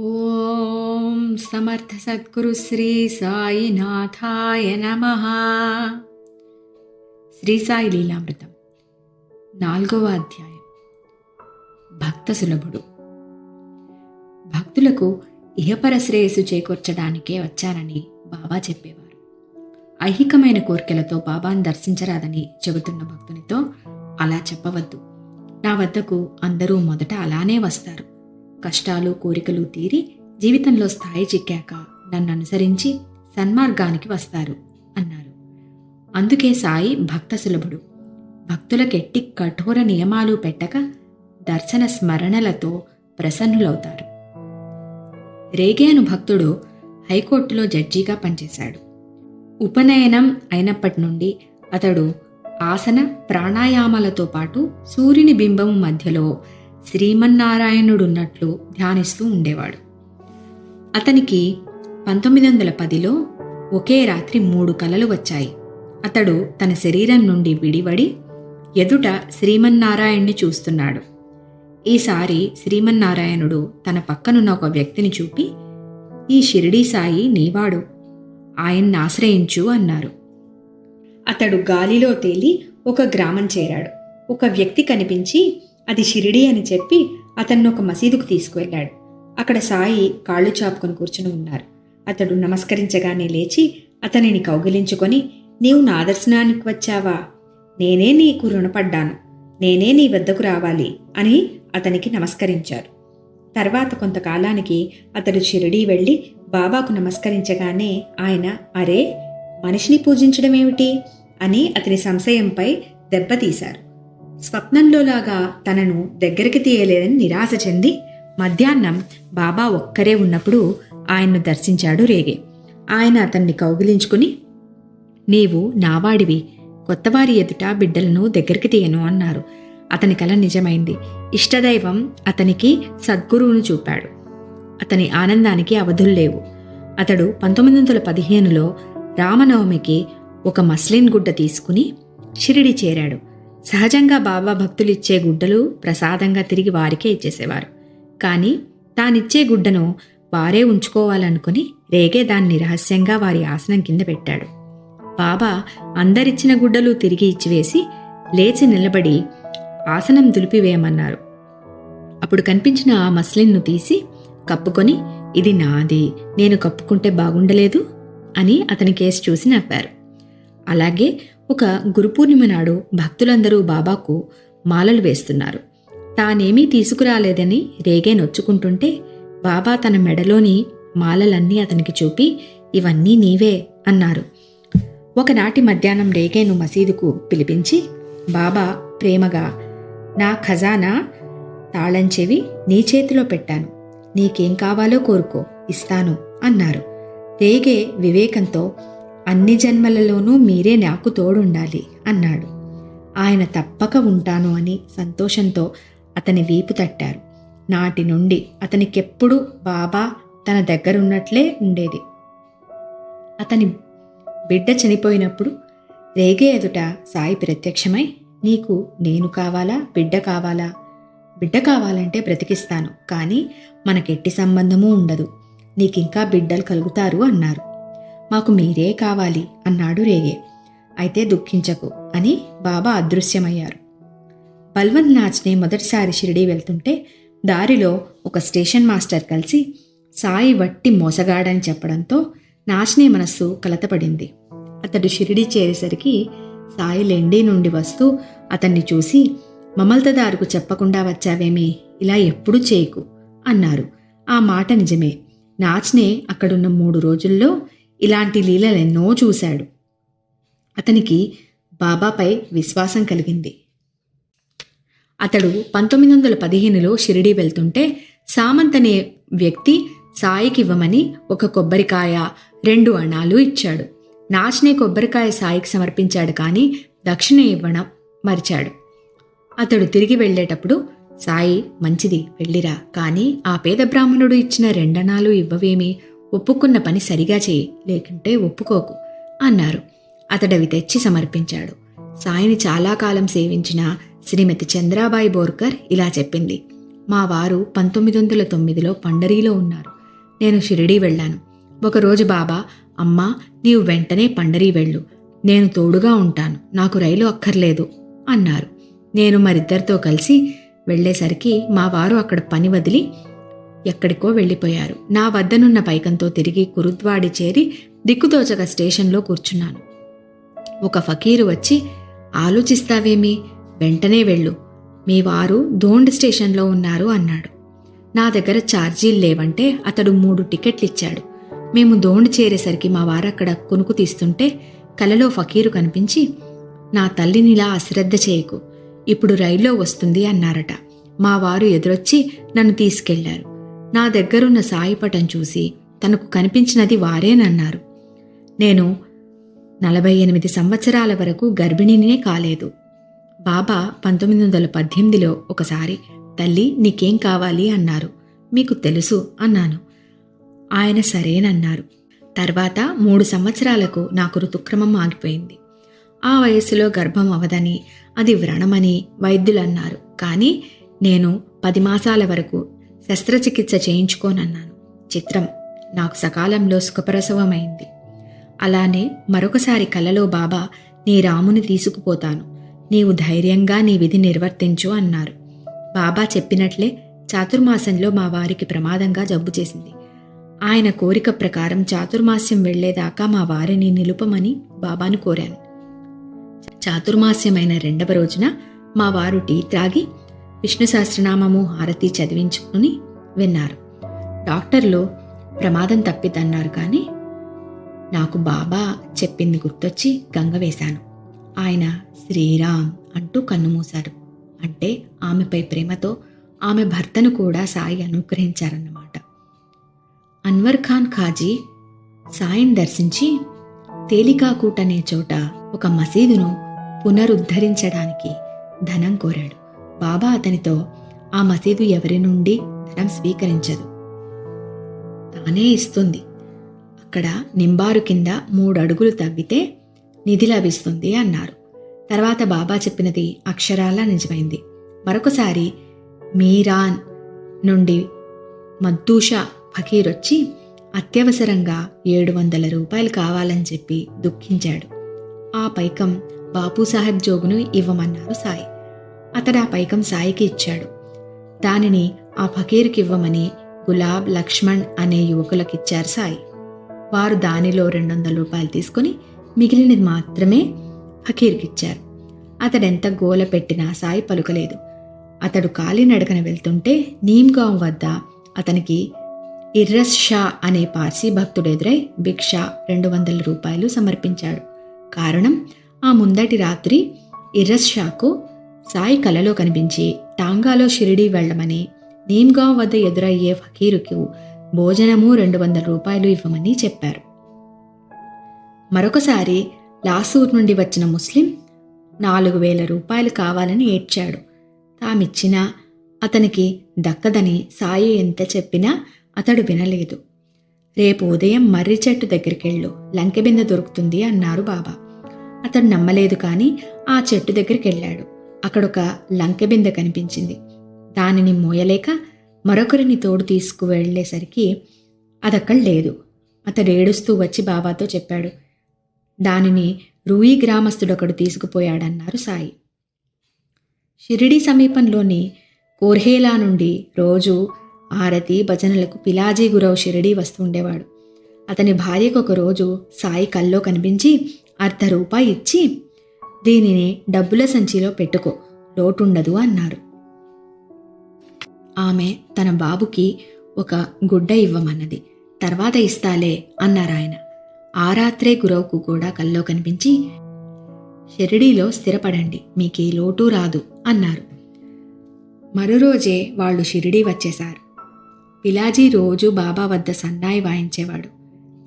ఓం సమర్థ సద్గురు శ్రీ సాయినాథాయ నమ. శ్రీ సాయి లీలామృతం నాలుగవ అధ్యాయం. భక్త సులభుడు. భక్తులకు ఇహపర శ్రేయస్సు చేకూర్చడానికే వచ్చారని బాబా చెప్పేవారు. ఐహికమైన కోరికలతో బాబాను దర్శించరాదని చెబుతున్న భక్తునితో అలా చెప్పవద్దు. నా వద్దకు అందరూ మొదట అలానే వస్తారు. కష్టాలు కోరికలు తీరి జీవితంలో స్థాయి చిక్కాక నన్ను అనుసరించి సన్మార్గానికి వస్తారు అన్నారు. అందుకే సాయి భక్త సులభుడు. భక్తులకెట్టి కఠోర నియమాలు పెట్టక దర్శన స్మరణలతో ప్రసన్నులవుతారు. రేగేను భక్తుడు హైకోర్టులో జడ్జిగా పనిచేశాడు. ఉపనయనం అయినప్పటి నుండి అతడు ఆసన ప్రాణాయామాలతో పాటు సూర్యుని బింబం మధ్యలో శ్రీమన్నారాయణుడున్నట్లు ధ్యానిస్తూ ఉండేవాడు. అతనికి పంతొమ్మిది వందల పదిలో ఒకే రాత్రి మూడు కలలు వచ్చాయి. అతడు తన శరీరం నుండి విడివడి ఎదుట శ్రీమన్నారాయణ్ణి చూస్తున్నాడు. ఈసారి శ్రీమన్నారాయణుడు తన పక్కనున్న ఒక వ్యక్తిని చూపి ఈ షిరిడీ సాయి నీవాడు ఆయన్ని ఆశ్రయించు అన్నారు. అతడు గాలిలో తేలి ఒక గ్రామం చేరాడు. ఒక వ్యక్తి కనిపించి అది షిరిడి అని చెప్పి అతన్ని ఒక మసీదుకు తీసుకువెళ్ళాడు. అక్కడ సాయి కాళ్ళు చాపుకొని కూర్చుని ఉన్నారు. అతడు నమస్కరించగానే లేచి అతనిని కౌగిలించుకొని నీవు నా దర్శనానికి వచ్చావా? నేనే నీకు రుణపడ్డాను. నేనే నీ వద్దకు రావాలి అని అతనికి నమస్కరించారు. తర్వాత కొంతకాలానికి అతడు షిరిడీ వెళ్ళి బాబాకు నమస్కరించగానే ఆయన అరే మనిషిని పూజించడం ఏమిటి అని అతని సంశయంపై దెబ్బతీశారు. స్వప్నంలోలాగా తనను దగ్గరికి తీయలేదని నిరాశ చెంది మధ్యాహ్నం బాబా ఒక్కరే ఉన్నప్పుడు ఆయన్ను దర్శించాడు రేగే. ఆయన అతన్ని కౌగిలించుకుని నీవు నావాడివి. కొత్తవారి ఎదుట బిడ్డలను దగ్గరికి తీయను అన్నారు. అతని కల నిజమైంది. ఇష్టదైవం అతనికి సద్గురువును చూపాడు. అతని ఆనందానికి అవధులు లేవు. అతడు పంతొమ్మిది వందల పదిహేనులో రామనవమికి ఒక మస్లిన్ గుడ్డ తీసుకుని షిరిడి చేరాడు. సహజంగా బాబా భక్తులిచ్చే గుడ్డలు ప్రసాదంగా తిరిగి వారికే ఇచ్చేసేవారు. కానీ తానిచ్చే గుడ్డను వారే ఉంచుకోవాలనుకుని రేగే దాన్ని రహస్యంగా వారి ఆసనం కింద పెట్టాడు. బాబా అందరిచ్చిన గుడ్డలు తిరిగి ఇచ్చివేసి లేచి నిలబడి ఆసనం దులిపివేయమన్నారు. అప్పుడు కనిపించిన ఆ మస్లిన్ను తీసి కప్పుకొని ఇది నాది. నేను కప్పుకుంటే బాగుండలేదు అని అతని కేసు చూసి నవ్వారు. అలాగే ఒక గురుపూర్ణిమ నాడు భక్తులందరూ బాబాకు మాలలు వేస్తున్నారు. తానేమీ తీసుకురాలేదని రేగే నొచ్చుకుంటుంటే బాబా తన మెడలోని మాలలన్నీ అతనికి చూపి ఇవన్నీ నీవే అన్నారు. ఒకనాటి మధ్యాహ్నం రేగేను మసీదుకు పిలిపించి బాబా ప్రేమగా నా ఖజానా తాళంచెవి నీ చేతిలో పెట్టాను. నీకేం కావాలో కోరుకో ఇస్తాను అన్నారు. రేగే వివేకంతో అన్ని జన్మలలోనూ మీరే నాకు తోడుండాలి అన్నాడు. ఆయన తప్పక ఉంటాను అని సంతోషంతో అతని వీపు తట్టారు. నాటి నుండి అతనికెప్పుడు బాబా తన దగ్గరున్నట్లే ఉండేది. అతని బిడ్డ చనిపోయినప్పుడు రేగే ఎదుట సాయి ప్రత్యక్షమై నీకు నేను కావాలా? బిడ్డ కావాలా? బిడ్డ కావాలంటే బ్రతికిస్తాను కానీ మనకెట్టి సంబంధమూ ఉండదు. నీకింకా బిడ్డలు కలుగుతారు అన్నారు. మాకు మీరే కావాలి అన్నాడు రేగే. అయితే దుఃఖించకు అని బాబా అదృశ్యమయ్యారు. బల్వంత్ నాచ్నే మొదటిసారి షిరిడీ వెళ్తుంటే దారిలో ఒక స్టేషన్ మాస్టర్ కలిసి సాయి వట్టి మోసగాడని చెప్పడంతో నాచ్నే మనస్సు కలతపడింది. అతడు షిరిడీ చేరేసరికి సాయి లెండి నుండి వస్తూ అతన్ని చూసి మమల్తదారుకు చెప్పకుండా వచ్చావేమి? ఇలా ఎప్పుడూ చేయకు అన్నారు. ఆ మాట నిజమే. నాచ్నే అక్కడున్న మూడు రోజుల్లో ఇలాంటి లీలలెన్నో చూశాడు. అతనికి బాబాపై విశ్వాసం కలిగింది. అతడు పంతొమ్మిది వందల పదిహేనులో షిరిడీ వెళ్తుంటే సామంత్ అనే వ్యక్తి సాయికి ఇవ్వమని ఒక కొబ్బరికాయ రెండు అణాలు ఇచ్చాడు. నాచనే కొబ్బరికాయ సాయికి సమర్పించాడు కానీ దక్షిణ ఇవ్వడం మరిచాడు. అతడు తిరిగి వెళ్ళేటప్పుడు సాయి మంచిది వెళ్ళిరా. కానీ ఆ పేద బ్రాహ్మణుడు ఇచ్చిన రెండనాలు ఇవ్వవేమి? ఒప్పుకున్న పని సరిగా చేయి లేకుంటే ఒప్పుకోకు అన్నారు. అతడవి తెచ్చి సమర్పించాడు. సాయిని చాలా కాలం సేవించిన శ్రీమతి చంద్రాబాయి బోర్కర్ ఇలా చెప్పింది. మా వారు పంతొమ్మిది వందల తొమ్మిదిలో పండరీలో ఉన్నారు. నేను షిరిడీ వెళ్ళాను. ఒకరోజు బాబా అమ్మా నీవు వెంటనే పండరీ వెళ్ళు. నేను తోడుగా ఉంటాను. నాకు రైలు అక్కర్లేదు అన్నారు. నేను మరిద్దరితో కలిసి వెళ్ళేసరికి మా వారు అక్కడ పని వదిలి ఎక్కడికో వెళ్ళిపోయారు. నా వద్దనున్న పైకంతో తిరిగి కురుద్వాడి చేరి దిక్కుతోచక స్టేషన్లో కూర్చున్నాను. ఒక ఫకీరు వచ్చి ఆలోచిస్తావేమి? వెంటనే వెళ్ళు. మీ వారు ధోండ్ స్టేషన్లో ఉన్నారు అన్నాడు. నా దగ్గర ఛార్జీలు లేవంటే అతడు మూడు టికెట్లు ఇచ్చాడు మేము దోండ్ చేరేసరికి మా వారు అక్కడ తీస్తుంటే కలలో ఫకీరు కనిపించి నా తల్లినిలా అశ్రద్ధ చేయకు. ఇప్పుడు రైల్లో వస్తుంది అన్నారట. మా వారు ఎదురొచ్చి నన్ను తీసుకెళ్ళారు. నా దగ్గరున్న సాయిపటం చూసి తనకు కనిపించినది వారేనన్నారు. నేను నలభై ఎనిమిది సంవత్సరాల వరకు గర్భిణినే కాలేదు. బాబా పంతొమ్మిది వందల పద్దెనిమిదిలో ఒకసారి తల్లి నీకేం కావాలి? అన్నారు. మీకు తెలుసు అన్నాను. ఆయన సరేనన్నారు. తర్వాత మూడు సంవత్సరాలకు నాకు ఋతుక్రమం ఆగిపోయింది. ఆ వయస్సులో గర్భం అవదని అది వ్రణమని వైద్యులు అన్నారు కానీ నేను పది మాసాల వరకు శస్త్రచికిత్స చేయించుకోనన్నాను. చిత్రం నాకు సకాలంలో సుఖప్రసవమైంది. అలానే మరొకసారి కలలో బాబా నీ రాముని తీసుకుపోతాను. నీవు ధైర్యంగా నీ విధి నిర్వర్తించు అన్నారు. బాబా చెప్పినట్లే చాతుర్మాసంలో మా వారికి ప్రమాదంగా జబ్బు చేసింది. ఆయన కోరిక ప్రకారం చాతుర్మాస్యం వెళ్ళేదాకా మా వారిని నిలుపమని బాబాను కోరాను. చాతుర్మాస్యమైన రెండవ రోజున మా వారు టీ త్రాగి విష్ణు సహస్రనామము హారతి చదివించుకుని విన్నారు. డాక్టర్లు ప్రమాదం తప్పిదన్నారు కానీ నాకు బాబా చెప్పింది గుర్తొచ్చి గంగ వేశాను. ఆయన శ్రీరామ్ అంటూ కన్నుమూశారు అంటే ఆమెపై ప్రేమతో ఆమె భర్తను కూడా సాయి అనుగ్రహించారన్నమాట. అన్వర్ ఖాన్ ఖాజీ సాయిని దర్శించి తేలికాకూట్ అనే చోట ఒక మసీదును పునరుద్ధరించడానికి ధనం కోరాడు. బాబా అతనితో ఆ మసీదు ఎవరి నుండి ధనం స్వీకరించదు? తానే ఇస్తుంది. అక్కడ నింబారు కింద మూడు అడుగులు తవ్వితే నిధి లభిస్తుంది అన్నారు. తర్వాత బాబా చెప్పినది అక్షరాలా నిజమైంది. మరొకసారి మీరాన్ నుండి మద్దూషా ఫకీర్ వచ్చి అత్యవసరంగా ఏడు వందల రూపాయలు కావాలని చెప్పి దుఃఖించాడు. ఆ పైకం బాపూసాహెబ్ జోగును ఇవ్వమన్నారు సాయి. అతడు ఆ పైకం సాయికి ఇచ్చాడు. దానిని ఆ ఫకీర్కివ్వమని గులాబ్ లక్ష్మణ్ అనే యువకులకిచ్చారు సాయి. వారు దానిలో రెండు వందల రూపాయలు తీసుకుని మిగిలినది మాత్రమే ఫకీర్కిచ్చారు. అతడెంత గోల పెట్టినా సాయి పలుకలేదు. అతడు కాలినడకన వెళ్తుంటే నీమ్గాం వద్ద అతనికి ఇర్రస్ షా అనే పార్సీ భక్తుడెదురై భిక్ష రెండు వందల రూపాయలు సమర్పించాడు. కారణం ఆ ముందటి రాత్రి ఇర్రస్ షాకు సాయి కలలో కనిపించి టాంగాలో షిరిడీ వెళ్ళమని నీమ్గావ్ వద్ద ఎదురయ్యే ఫకీరుకు భోజనము రెండు వందల రూపాయలు ఇవ్వమని చెప్పారు. మరొకసారి లాసూర్ నుండి వచ్చిన ముస్లిం నాలుగు వేల రూపాయలు కావాలని ఏడ్చాడు. తామిచ్చినా అతనికి దక్కదని సాయి ఎంత చెప్పినా అతడు వినలేదు. రేపు ఉదయం మర్రి చెట్టు దగ్గరికెళ్ళు లంకెబింద దొరుకుతుంది అన్నారు బాబా. అతడు నమ్మలేదు కానీ ఆ చెట్టు దగ్గరికి వెళ్ళాడు అక్కడొక లంకెబింద కనిపించింది. దానిని మోయలేక మరొకరిని తోడు తీసుకువెళ్ళేసరికి అదక్కడ లేదు. అతడు ఏడుస్తూ వచ్చి బాబాతో చెప్పాడు దానిని రూయి గ్రామస్తుడొకడు తీసుకుపోయాడన్నారు సాయి. షిరిడి సమీపంలోని కోర్హేలా నుండి రోజు ఆరతి భజనలకు పిలాజీ గురవు షిరిడి వస్తుండేవాడు అతని భార్యకు ఒక రోజు సాయి కల్లో కనిపించి అర్ధ రూపాయి ఇచ్చి దీనిని డబ్బుల సంచిలో పెట్టుకో. లోటుండదు అన్నారు. ఆమె తన బాబుకి ఒక గుడ్డ ఇవ్వమన్నది. తర్వాత ఇస్తాలే అన్నారాయన ఆ రాత్రే గురవుకు కూడా కల్లో కనిపించి షిరిడీలో స్థిరపడండి మీకే లోటు రాదు అన్నారు. మరోరోజే వాళ్ళు షిరిడీ వచ్చేశారు. పిలాజీ రోజు బాబా వద్ద సన్నాయి వాయించేవాడు.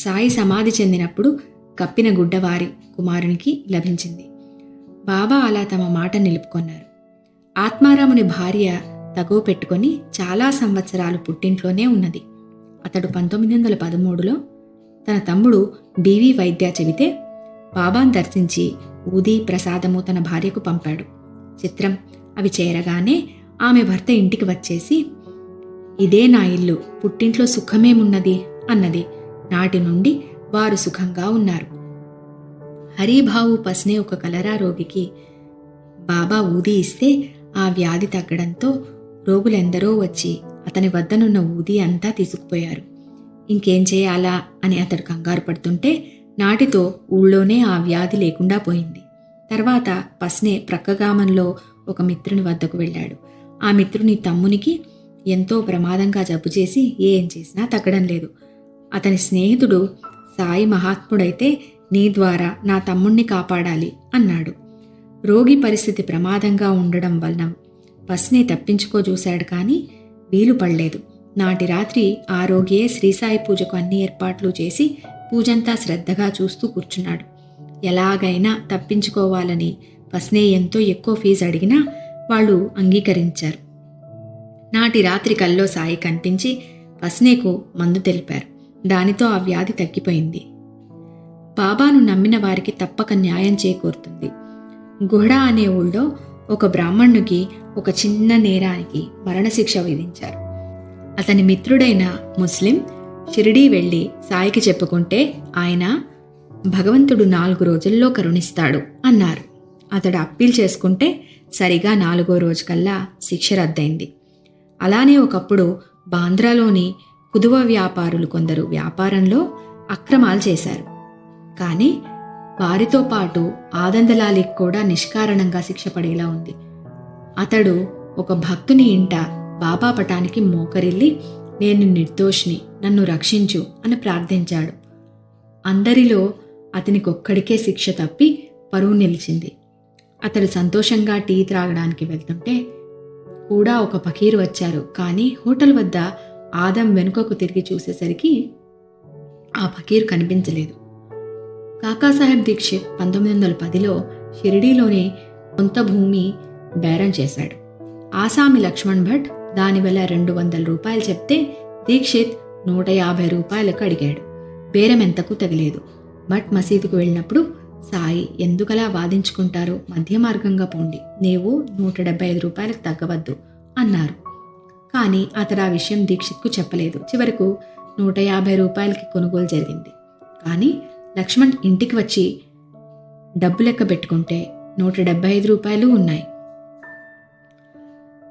సాయి సమాధి చెందినప్పుడు కప్పిన గుడ్డ వారి కుమారునికి లభించింది. బాబా అలా తమ మాట నిలుపుకొన్నారు. ఆత్మారాముని భార్య తగువ పెట్టుకొని చాలా సంవత్సరాలు పుట్టింట్లోనే ఉన్నది. అతడు పంతొమ్మిది వందల పదమూడులో తన తమ్ముడు బీవీ వైద్య చెబితే బాబాను దర్శించి ఊది ప్రసాదము తన భార్యకు పంపాడు. చిత్రం అవి చేరగానే ఆమె భర్త ఇంటికి వచ్చేసి ఇదే నా ఇల్లు పుట్టింట్లో సుఖమేమున్నది? అన్నది. నాటి నుండి వారు సుఖంగా ఉన్నారు. హరీభావు పస్నే ఒక కలరా రోగికి బాబా ఊది ఇస్తే ఆ వ్యాధి తగ్గడంతో రోగులెందరో వచ్చి అతని వద్దనున్న ఊది అంతా తీసుకుపోయారు. ఇంకేం చేయాలా అని అతడు కంగారు పడుతుంటే నాటితో ఊళ్ళోనే ఆ వ్యాధి లేకుండా పోయింది. తర్వాత పస్నే ప్రక్కగామంలో ఒక మిత్రుని వద్దకు వెళ్ళాడు. ఆ మిత్రుని తమ్మునికి ఎంతో ప్రమాదంగా జబ్బు చేసి ఏం చేసినా తగ్గడం లేదు. అతని స్నేహితుడు సాయి మహాత్ముడైతే నీ ద్వారా నా తమ్ముణ్ణి కాపాడాలి అన్నాడు. రోగి పరిస్థితి ప్రమాదంగా ఉండడం వలన పస్నే తప్పించుకో చూశాడు కానీ వీలు పడలేదు. నాటి రాత్రి ఆ రోగియే శ్రీసాయి పూజకు అన్ని ఏర్పాట్లు చేసి పూజంతా శ్రద్ధగా చూస్తూ కూర్చున్నాడు. ఎలాగైనా తప్పించుకోవాలని పస్నే ఎంతో ఎక్కువ ఫీజు అడిగినా వాళ్ళు అంగీకరించారు. నాటి రాత్రి కల్లో సాయి కనిపించి పస్నేకు మందు తెలిపారు. దానితో ఆ వ్యాధి తగ్గిపోయింది. బాబాను నమ్మిన వారికి తప్పక న్యాయం చేకూరుతుంది. గుహడ అనే ఊళ్ళో ఒక బ్రాహ్మణుకి ఒక చిన్న నేరానికి మరణశిక్ష విధించారు. అతని మిత్రుడైన ముస్లిం షిరిడీ వెళ్ళి సాయికి చెప్పుకుంటే ఆయన భగవంతుడు నాలుగు రోజుల్లో కరుణిస్తాడు అన్నారు. అతడు అప్పీల్ చేసుకుంటే సరిగా నాలుగో రోజుకల్లా శిక్ష రద్దయింది. అలానే ఒకప్పుడు బాంద్రాలోని కుదువ వ్యాపారులు కొందరు వ్యాపారంలో అక్రమాలు చేశారు. కానీ వారితో పాటు ఆదందలాలికి కూడా నిష్కారణంగా శిక్ష పడేలా ఉంది. అతడు ఒక భక్తుని ఇంట బాబా పటానికి మోకరిల్లి నేను నిర్దోషిని నన్ను రక్షించు అని ప్రార్థించాడు. అందరిలో అతనికొక్కడికే శిక్ష తప్పి పరువు నిలిచింది. అతడు సంతోషంగా టీ త్రాగడానికి వెళ్తుంటే కూడా ఒక పకీరు వచ్చారు. కానీ హోటల్ వద్ద ఆదం వెనుకకు తిరిగి చూసేసరికి ఆ పకీరు కనిపించలేదు. కాకాసాహెబ్ దీక్షిత్ పంతొమ్మిది వందల పదిలో షిరిడీలోని కొంత భూమి బేరం చేశాడు. ఆసామి లక్ష్మణ్ భట్ దానివల్ల రెండు వందల రూపాయలు చెప్తే దీక్షిత్ నూట యాభై రూపాయలకు అడిగాడు. బేరం ఎంతకు తగిలేదు. భట్ మసీదుకు వెళ్ళినప్పుడు సాయి ఎందుకలా వాదించుకుంటారో మధ్య మార్గంగా పోండి. నీవు నూట డెబ్బై ఐదు రూపాయలకు తగ్గవద్దు అన్నారు. కానీ అతడు ఆ విషయం దీక్షిత్కు చెప్పలేదు. చివరకు నూట యాభై రూపాయలకి కొనుగోలు జరిగింది. కానీ లక్ష్మణ్ ఇంటికి వచ్చి డబ్బు లెక్క పెట్టుకుంటే నూట డెబ్బై ఐదు రూపాయలు ఉన్నాయి.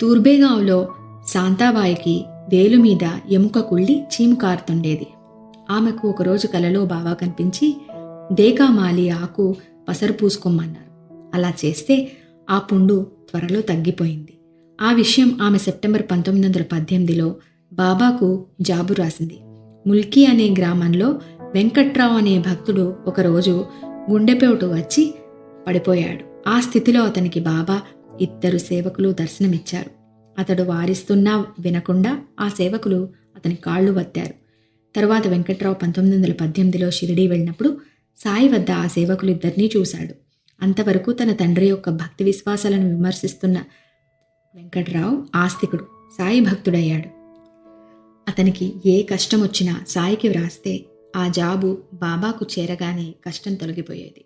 తూర్బేగావ్లో శాంతాబాయికి వేలు మీద ఎముక కుళ్ళి చీము కారుతుండేది. ఆమెకు ఒకరోజు కలలో బావా కనిపించి దేకామాలి ఆకు పసరు పూసుకోమన్నారు. అలా చేస్తే ఆ పుండు త్వరలో తగ్గిపోయింది. ఆ విషయం ఆమె సెప్టెంబర్ పంతొమ్మిది వందల పద్దెనిమిదిలో బాబాకు జాబు రాసింది. ముల్కీ అనే గ్రామంలో వెంకట్రావు అనే భక్తుడు ఒకరోజు గుండెపోటు వచ్చి పడిపోయాడు. ఆ స్థితిలో అతనికి బాబా ఇద్దరు సేవకులు దర్శనమిచ్చారు. అతడు వారిస్తున్నా వినకుండా ఆ సేవకులు అతని కాళ్ళు వత్తారు. తరువాత వెంకట్రావు పంతొమ్మిది వందల పద్దెనిమిదిలో షిరిడీ వెళ్ళినప్పుడు సాయి వద్ద ఆ సేవకులు ఇద్దరినీ చూశాడు. అంతవరకు తన తండ్రి యొక్క భక్తి విశ్వాసాలను విమర్శిస్తున్న వెంకట్రావు ఆస్తికుడు సాయి భక్తుడయ్యాడు. అతనికి ఏ కష్టం వచ్చినా సాయికి వ్రాస్తే ఆ జాబు బాబాకు చేరగానే కష్టం తొలగిపోయేది.